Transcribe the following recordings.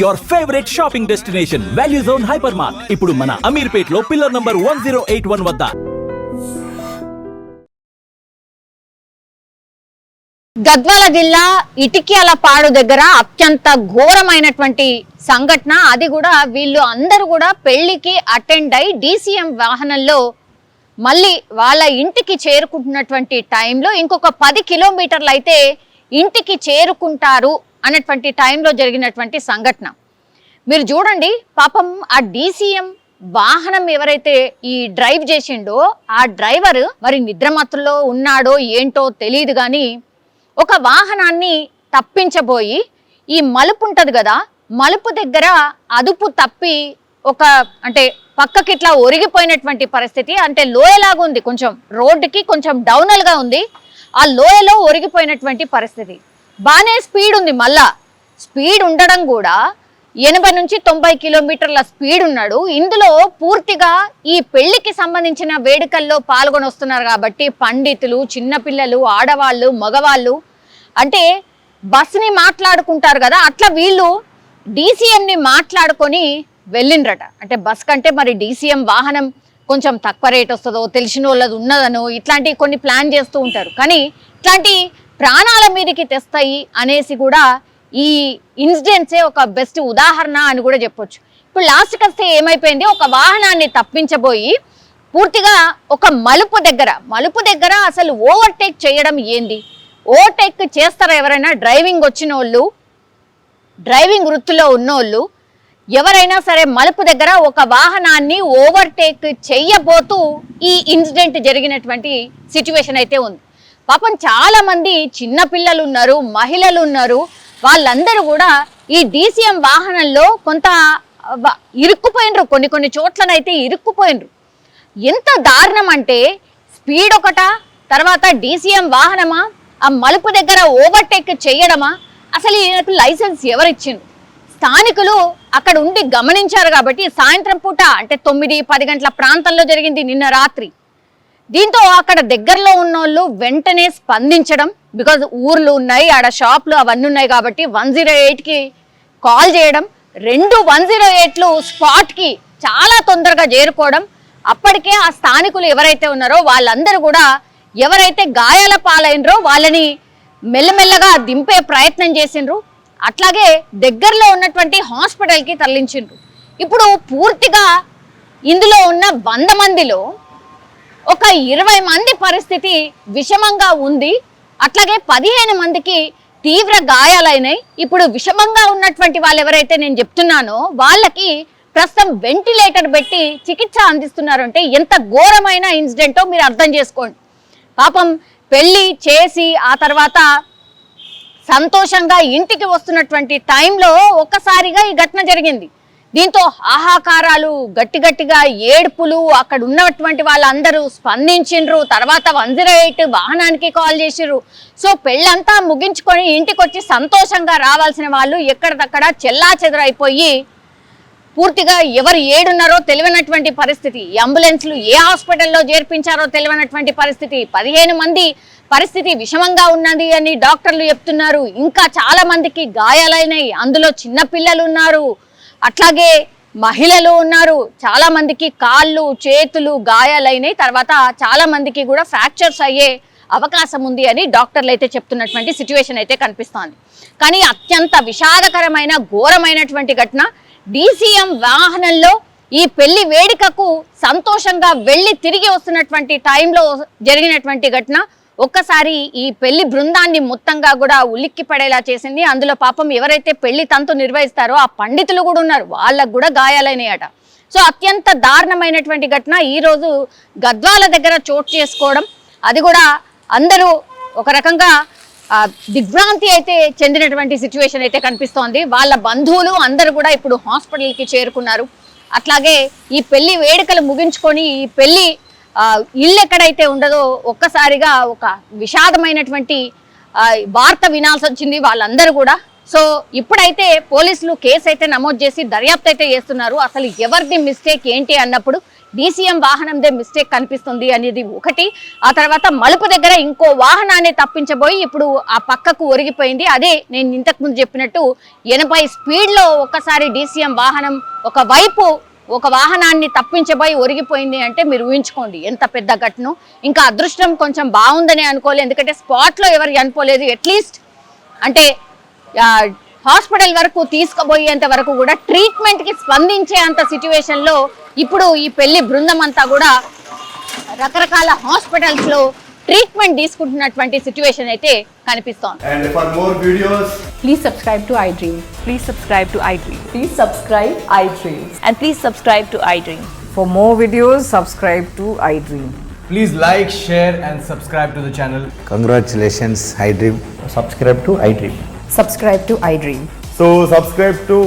Your favourite shopping destination value zone hyper mart ఇప్పుడు మన అమీర్పేట్లో pillar number one zero eight one వద్ద. గద్వాల జిల్లా ఇటిక్యాల పాడు దగ్గర అత్యంత ఘోరమైనటువంటి సంఘటన. అది కూడా వీళ్ళు అందరూ కూడా పెళ్ళికి అటెండ్ అయి డీసీఎం వాహనంలో మళ్ళీ వాళ్ళ ఇంటికి చేరుకుంటున్నటువంటి టైంలో ఇంకొక పది కిలోమీటర్లు అయితే ఇంటికి చేరుకుంటారు. అన్నటువంటి టైంలో జరిగినటువంటి సంఘటన. మీరు చూడండి పాపం ఆ డీసీఎం వాహనం ఎవరైతే ఈ డ్రైవ్ చేసిండో ఆ డ్రైవర్ మరి నిద్రమత్తులో ఉన్నాడో ఏంటో తెలియదు కానీ ఒక వాహనాన్ని తప్పించబోయి ఈ మలుపు ఉంటుంది కదా మలుపు దగ్గర అదుపు తప్పి ఒక అంటే పక్కకి ఇట్లా ఒరిగిపోయినటువంటి పరిస్థితి. అంటే లోయలాగా ఉంది కొంచెం రోడ్డుకి కొంచెం డౌనల్గా ఉంది. ఆ లోయలో ఒరిగిపోయినటువంటి పరిస్థితి. బాగానే స్పీడ్ ఉంది మళ్ళా. స్పీడ్ ఉండడం కూడా ఎనభై నుంచి తొంభై కిలోమీటర్ల స్పీడ్ ఉన్నాడు. ఇందులో పూర్తిగా ఈ పెళ్ళికి సంబంధించిన వేడుకల్లో పాల్గొని వస్తున్నారు కాబట్టి పండితులు చిన్నపిల్లలు ఆడవాళ్ళు మగవాళ్ళు అంటే బస్ని మాట్లాడుకుంటారు కదా అట్లా వీళ్ళు డీసీఎంని మాట్లాడుకొని వెళ్ళిండ్రట. అంటే బస్ కంటే మరి డీసీఎం వాహనం కొంచెం తక్కువ రేట్ వస్తుందో తెలిసిన వాళ్ళది ఉన్నదనో ఇట్లాంటి కొన్ని ప్లాన్ చేస్తూ ఉంటారు. కానీ ఇట్లాంటి ప్రాణాల మీదకి తెస్తాయి అనేసి కూడా ఈ ఇన్సిడెంట్సే ఒక బెస్ట్ ఉదాహరణ అని కూడా చెప్పొచ్చు. ఇప్పుడు లాస్ట్కి వస్తే ఏమైపోయింది? ఒక వాహనాన్ని తప్పించబోయి పూర్తిగా ఒక మలుపు దగ్గర మలుపు దగ్గర అసలు ఓవర్టేక్ చేయడం ఏంది? ఓవర్టేక్ చేస్తారా ఎవరైనా? డ్రైవింగ్ వచ్చిన వాళ్ళు డ్రైవింగ్ వృత్తిలో ఉన్నోళ్ళు ఎవరైనా సరే మలుపు దగ్గర ఒక వాహనాన్ని ఓవర్టేక్ చెయ్యబోతూ ఈ ఇన్సిడెంట్ జరిగినటువంటి సిచ్యువేషన్ అయితే ఉంది. పాపం చాలా మంది చిన్న పిల్లలు ఉన్నారు మహిళలు ఉన్నారు వాళ్ళందరూ కూడా ఈ డీసీఎం వాహనంలో కొంత ఇరుక్కుపోయినరు. కొన్ని కొన్ని చోట్లనైతే ఇరుక్కుపోయినరు. ఎంత దారుణం అంటే స్పీడ్ ఒకట తర్వాత డీసీఎం వాహనమా ఆ మలుపు దగ్గర ఓవర్టేక్ చేయడమా అసలు ఈయనకు లైసెన్స్ ఎవరిచ్చిండ్రు? స్థానికులు అక్కడ ఉండి గమనించారు కాబట్టి సాయంత్రం పూట అంటే తొమ్మిది పది గంటల ప్రాంతంలో జరిగింది నిన్న రాత్రి. దీంతో అక్కడ దగ్గరలో ఉన్న వాళ్ళు వెంటనే స్పందించడం బికాజ్ ఊర్లు ఉన్నాయి ఆడ షాప్లు అవన్నీ ఉన్నాయి కాబట్టి వన్ జీరో ఎయిట్కి కాల్ చేయడం రెండు వన్ జీరో ఎయిట్లు స్పాట్కి చాలా తొందరగా చేరుకోవడం అప్పటికే ఆ స్థానికులు ఎవరైతే ఉన్నారో వాళ్ళందరూ కూడా ఎవరైతే గాయాల పాలైనరో వాళ్ళని మెల్లమెల్లగా దింపే ప్రయత్నం చేసిండ్రు. అట్లాగే దగ్గరలో ఉన్నటువంటి హాస్పిటల్కి తరలించిండ్రు. ఇప్పుడు పూర్తిగా ఇందులో ఉన్న వంద మందిలో ఒక ఇరవై మంది పరిస్థితి విషమంగా ఉంది. అట్లాగే పదిహేను మందికి తీవ్ర గాయాలైనాయి. ఇప్పుడు విషమంగా ఉన్నటువంటి వాళ్ళు ఎవరైతే నేను చెప్తున్నానో వాళ్ళకి ప్రస్తుతం వెంటిలేటర్ పెట్టి చికిత్స అందిస్తున్నారంటే ఎంత ఘోరమైన ఇన్సిడెంటో మీరు అర్థం చేసుకోండి. పాపం పెళ్ళి చేసి ఆ తర్వాత సంతోషంగా ఇంటికి వస్తున్నటువంటి టైంలో ఒక్కసారిగా ఈ ఘటన జరిగింది. దీంతో ఆహాకారాలు గట్టి గట్టిగా ఏడుపులు అక్కడ ఉన్నటువంటి వాళ్ళందరూ స్పందించిండ్రు. తర్వాత వన్ జీరో ఎయిట్ వాహనానికి కాల్ చేసిర్రు. సో పెళ్ళంతా ముగించుకొని ఇంటికి వచ్చి సంతోషంగా రావాల్సిన వాళ్ళు ఎక్కడిదక్కడ చెల్లా చెదరైపోయి పూర్తిగా ఎవరు ఏడున్నారో తెలియనటువంటి పరిస్థితి. అంబులెన్స్లు ఏ హాస్పిటల్లో చేర్పించారో తెలియనటువంటి పరిస్థితి. పదిహేను మంది పరిస్థితి విషమంగా ఉన్నది అని డాక్టర్లు చెప్తున్నారు. ఇంకా చాలా మందికి గాయాలైనాయి. అందులో చిన్నపిల్లలు ఉన్నారు అట్లాగే మహిళలు ఉన్నారు. చాలా మందికి కాళ్ళు చేతులు గాయాలైనాయి. తర్వాత చాలా మందికి కూడా ఫ్రాక్చర్స్ అయ్యే అవకాశం ఉంది అని డాక్టర్లు అయితే చెప్తున్నటువంటి సిచ్యువేషన్ అయితే కనిపిస్తోంది. కానీ అత్యంత విషాదకరమైన ఘోరమైనటువంటి ఘటన డీసీఎం వాహనంలో ఈ పెళ్ళి వేడుకకు సంతోషంగా వెళ్ళి తిరిగి వస్తున్నటువంటి టైంలో జరిగినటువంటి ఘటన. ఒక్కసారి ఈ పెళ్ళి బృందాన్ని మొత్తంగా కూడా ఉలిక్కి పడేలా చేసింది. అందులో పాపం ఎవరైతే పెళ్ళి తంతు నిర్వహిస్తారో ఆ పండితులు కూడా ఉన్నారు. వాళ్ళకు కూడా గాయాలైనాయట. సో అత్యంత దారుణమైనటువంటి ఘటన. ఈరోజు గద్వాల దగ్గర చోటు చేసుకోవడం. అది కూడా అందరూ ఒక రకంగా దిగ్భ్రాంతి అయితే చెందినటువంటి సిచ్యువేషన్ అయితే కనిపిస్తోంది. వాళ్ళ బంధువులు అందరూ కూడా ఇప్పుడు హాస్పిటల్కి చేరుకున్నారు. అట్లాగే ఈ పెళ్ళి వేడుకలు ముగించుకొని ఈ పెళ్ళి ఇల్లు ఎక్కడైతే ఉండదో ఒక్కసారిగా ఒక విషాదమైనటువంటి వార్త వినాల్సి వచ్చింది వాళ్ళందరూ కూడా. సో ఇప్పుడైతే పోలీసులు కేసు అయితే నమోదు చేసి దర్యాప్తు అయితే చేస్తున్నారు. అసలు ఎవరిది మిస్టేక్ ఏంటి అన్నప్పుడు డీసీఎం వాహనందే మిస్టేక్ కనిపిస్తుంది అనేది ఒకటి. ఆ తర్వాత మలుపు దగ్గర ఇంకో వాహనాన్ని తప్పించబోయి ఇప్పుడు ఆ పక్కకు ఒరిగిపోయింది. అదే నేను ఇంతకు ముందు చెప్పినట్టు ఎనభై స్పీడ్లో ఒక్కసారి డీసీఎం వాహనం ఒక వైపు ఒక వాహనాన్ని తప్పించబోయి ఒరిగిపోయింది అంటే మీరు ఊహించుకోండి. ఎంత పెద్ద ఘటన. ఇంకా అదృష్టం కొంచెం బాగుందని అనుకోలేదు. ఎందుకంటే స్పాట్లో ఎవరు చనిపోలేదు. అట్లీస్ట్ అంటే హాస్పిటల్ వరకు తీసుకుపోయేంత వరకు కూడా ట్రీట్మెంట్కి స్పందించే అంత సిచ్యువేషన్లో ఇప్పుడు ఈ పెళ్ళి బృందం అంతా కూడా రకరకాల హాస్పిటల్స్లో ట్రీట్మెంట్ తీసుకుంటున్నటువంటి సిచ్యువేషన్ అయితే కనిపిస్తోంది And for more videos, Please subscribe to iDream. Please subscribe to iDream. Please subscribe iDream. And please subscribe to iDream. For more videos, subscribe to iDream. Please like, share, and subscribe to the channel. Congratulations, iDream. subscribe to iDream. Subscribe to iDream. so subscribe to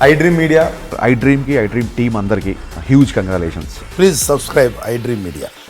iDream Media. ఐ డ్రీమ్కి iDream team అందరికీ huge congratulations Please subscribe iDream